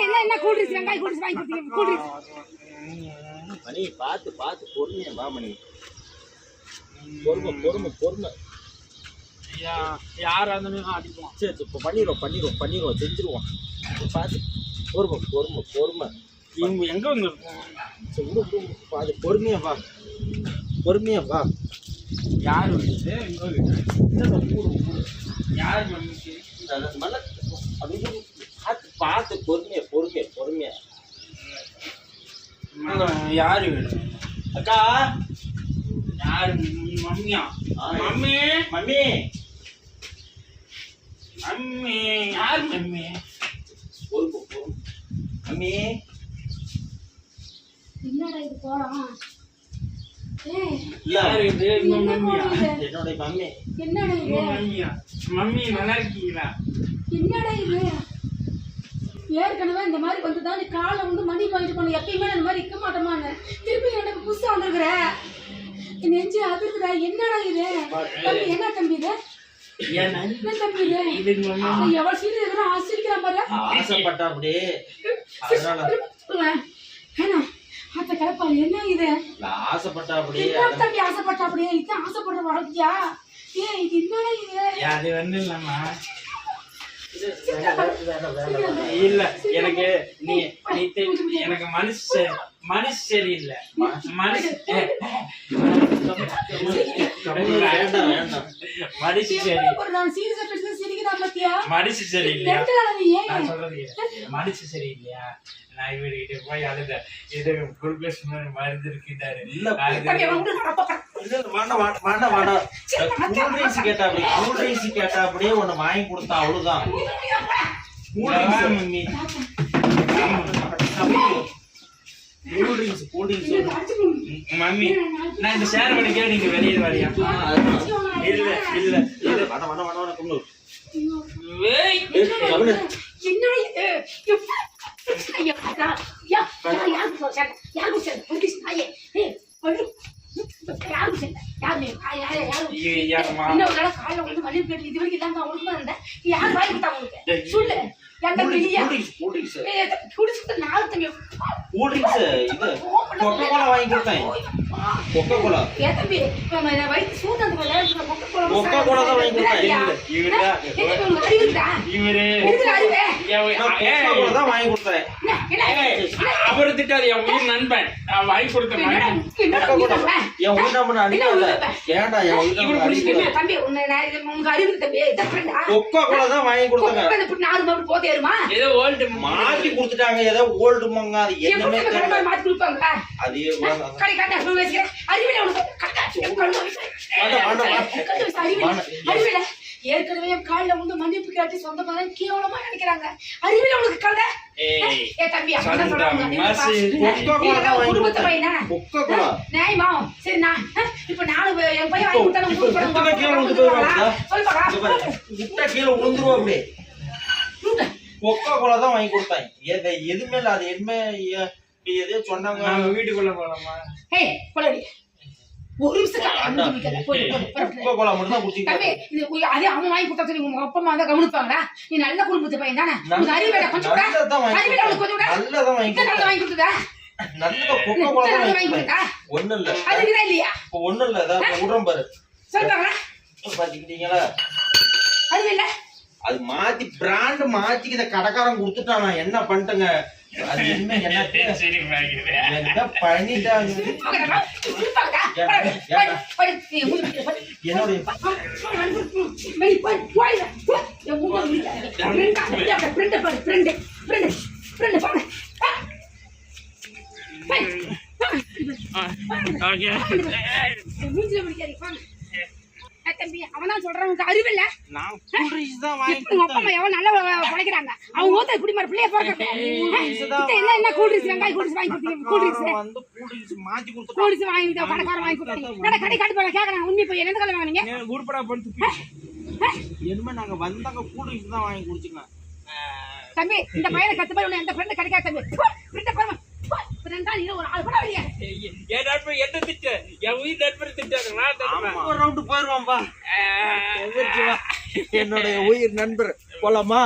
என்ன என்ன cool drinks, வெங்காய கூல் ட்ரிங்க்ஸ் வாங்கி கொடுத்தீங்க, கூல் ட்ரிங்க்ஸ். மணி பார்த்து பார்த்து பொறுமையா வா மணி. பொறுமை பொறுமை பொறுமை. யா- யாரா இருந்தாலும் அடிப்போம் சரி இப்போ பண்ணிடுவோம் பண்ணிடுவோம் பண்ணிடுவோம் செஞ்சிருவோம். பார்த்து பொறுமை பொறுமை பொறுமை. இவங்க எங்க வந்து விடு விடு விடு. பாரு பொறுமையா வா. பொறுமையா வா. யார் வந்து யார் அப்படின்னு பார்த்து பார்த்து பொறுமையா பொறுமையா பொறுமையா. ம- யாரு வீடு? அக்கா. யாரு மம்மியா. மம்மி? மம்மி. மம்மி யார் மம்மி? பொறுமை மம்மி. என்னடா இது போறோம்? ஏய், இல்ல. யாரு இது? உங்க என்ன மம்மியா? போறோம் இது? என்னுடைய மம்மி. என்னடா இது? மம்மியா? மம்மி நல்லா இருக்கீங்களா? என்னடா இது? ஏற்கனவே இந்த மாதிரி வந்து தான் நீ காலை வந்து மணி வாங்கிட்டு போன எப்பயுமே இந்த மாதிரி இருக்க மாட்டோமான்னு திருப்பி எனக்கு புதுசா வந்திருக்கிற. நெஞ்சு அதிர்க்குதா என்னடா இது? தம்பி என்ன தம்பி இது? இது? இது ஆசைப்பட்டா அப்படி அத்த கிளப்பாரு என்ன இது? ஆசைப்பட்டா அப்படி தம்பி ஆசைப்பட்ட அப்படியே? இதான் ஆசைப்படுற வாழ்க்கையா? ஏன் இது என்னடா இது? அது வந்து இல்லம்மா. இல்ல எனக்கு நீ எனக்கு மனசு சரி- மனசு சரியில்லை. மனசு மனசு சரி. ஒரு நான் சீரியஸா பேசுறது சிரிக்கிறான் பாத்தியா? மனசு சரியில்லையா? நான் சொல்றது. மனசு சரியில்லையா? நான் இவர்கிட்ட போய் அழுத இது குளுக்கோஸ் மருந்து ட்ரிங்க்ஸ் கேட்டா அப்படியே ஒண்ணு வாங்கி கொடுத்தா அவ்வளவுதான். Cool drinks cool drinks. Mummy நான் இந்த ஷேர் பண்ணிக்க நீங்க வெளியே வரியா இல்ல இல்ல இல்ல கவனு. என்னடா இது? ஐயா. யா, யா, சொல்றேன்? சொல்றேன்? ஏய்? இன்னொரு வந்து மன்னிப்பு கேட்டு இது வரைக்கும் தாங்க உனக்கு தான் இருந்தேன். யார் வாங்கி கொடுத்தா உங்களுக்கு? சொல்லு. கூல் ட்ரிங்க்ஸ், இல்லையா? Cool drinks, cool drinks. ஏய், இதை குடிச்சிட்டு நாலு தம்பி. கூல் ட்ரிங்க்ஸ் இது கொக்கோ கோலா வாங்கி கொடுத்தேன் கொக்கோ கோலா ஏன் தம்பி? நம்ம இந்த வயித்து சூடு அந்த மாதிரி நேரத்துல கொக்கை கோலா கொக்கோ கோலா தான் வாங்கி கொடுத்தேன். இவரு கொக்கோ கோலா தான் வாங்கி கொடுத்தேன். அவரு திட்டாது என் உயிர் நண்பன். நான் வாங்கி கொடுத்த என்னடா, மாதிரி என்னடா கொக்கோ கோலா? என் அடிக்கல ஏன்டா அடிக்கல தம்பி உன்னை நான் இது உங்க அறிவு தம்பி கொக்கோ கோலா தான் வாங்கி கொடுத்தாங்க. இப்படி நாலு மாவு போதேருமா ஏதோ ஓல்டு மாத்தி கொடுத்துட்டாங்க ஏதோ ஓல்டு மங்க அது என்னமே தெரியல. மாத்தி கொடுப்பாங்க. அது கடை காட்டா சொல்லி வச்சுக்கிறேன். அறிவில உனக்கு அறிவில. அறிவில. ஏற்கனவே என் காலில் வந்து மன்னிப்பு கேட்டு சொந்தமா கேவலமா நினைக்கிறாங்க. அறிவில உனக்கு கதை ஏ தம்பி குடும்பத்து பையனா? நியாயமா சரி நான் இப்ப நானும் என் பையன் வாங்கி கொடுத்தாலும் இப்போ உங்களுக்கு குடுத்தா கீழே விழுந்து போயிடுவாங்க. சொல்லு இங்க பாரு, பாக்கலாம் விட்டா கீழே விழுந்துருவோம் அப்படியே கொக்கோ கோலா தான் வாங்கி கொடுத்தாங்க எது எதுவுமே இல்ல அது எதுவுமே எதையோ சொன்னாங்க. வீட்டுக்குள்ள போலாமா? ஏய் ஒரு நிமிஷம் இது அதே அவன் வாங்கி கொடுத்தா சரி, உங்க அப்பா தான் கவனிப்பாங்களா? நீ நல்ல குடும்பத்து பையன் தானே? உனக்கு அறிவு வேண்டாம், கொஞ்சம் கூட? வாங்கி உனக்கு கொஞ்சம் கூட? கொடுத்ததா? நல்ல கொக்கோ கோலா வாங்கி கொடுத்தா? இல்ல அது இருக்குதா இல்லையா? ஒண்ணும் இல்ல ஏதாவது விடுறோம் பாரு சொல்லுவாங்களா? பாத்துக்கிட்டீங்களா இல்ல? அது மாத்தி பிராண்ட் மாத்தி இத கடைக்காரன் கொடுத்துட்டான் என்ன பண்ணிட்டேங்க அது என்ன பண்ணிட்டாங்க. என்னுடைய. ஓகே என் மூஞ்சில முடிக்காதீங்க, போங்க. ஏய் தம்பி? நான் அப்பா நல்லா பிழைக்கிறாங்க அவங்க ஊத்த குடி மாதிரி பிள்ளைய என்ன என்ன வெங்காய வாங்கி கொடுத்தீங்க கூல் ட்ரிங்க்ஸ் வந்து கூல்ட்ரிங்க்ஸ் மாத்தி வாங்கி கொடுத்தா பணக்காரன் வாங்கி கொடுத்தீங்க. என்னடா கடை காட்டு போல கேக்குறாங்க உண்மை போய் வாங்குனீங்க? பண்ணி நாங்க வந்தாங்க கூல்ட்ரிங்க்ஸ் தான் வாங்கி குடிச்சுக்கலாம். தம்பி இந்த பையனை கத்து போய் எந்த ஃப்ரெண்டு கிடைக்காது தம்பி. ஃப்ரெண்டை பாருங்க ஃப்ரெண்டா நீ ஒரு ஆள் கூட வெளியே என் நண்பர் என்ன திட்டு? என் உயிர் நண்பர் திட்டாங்க நான் ஒரு ரவுண்டு வா. என்னுடைய உயிர் நண்பர் போலாமா?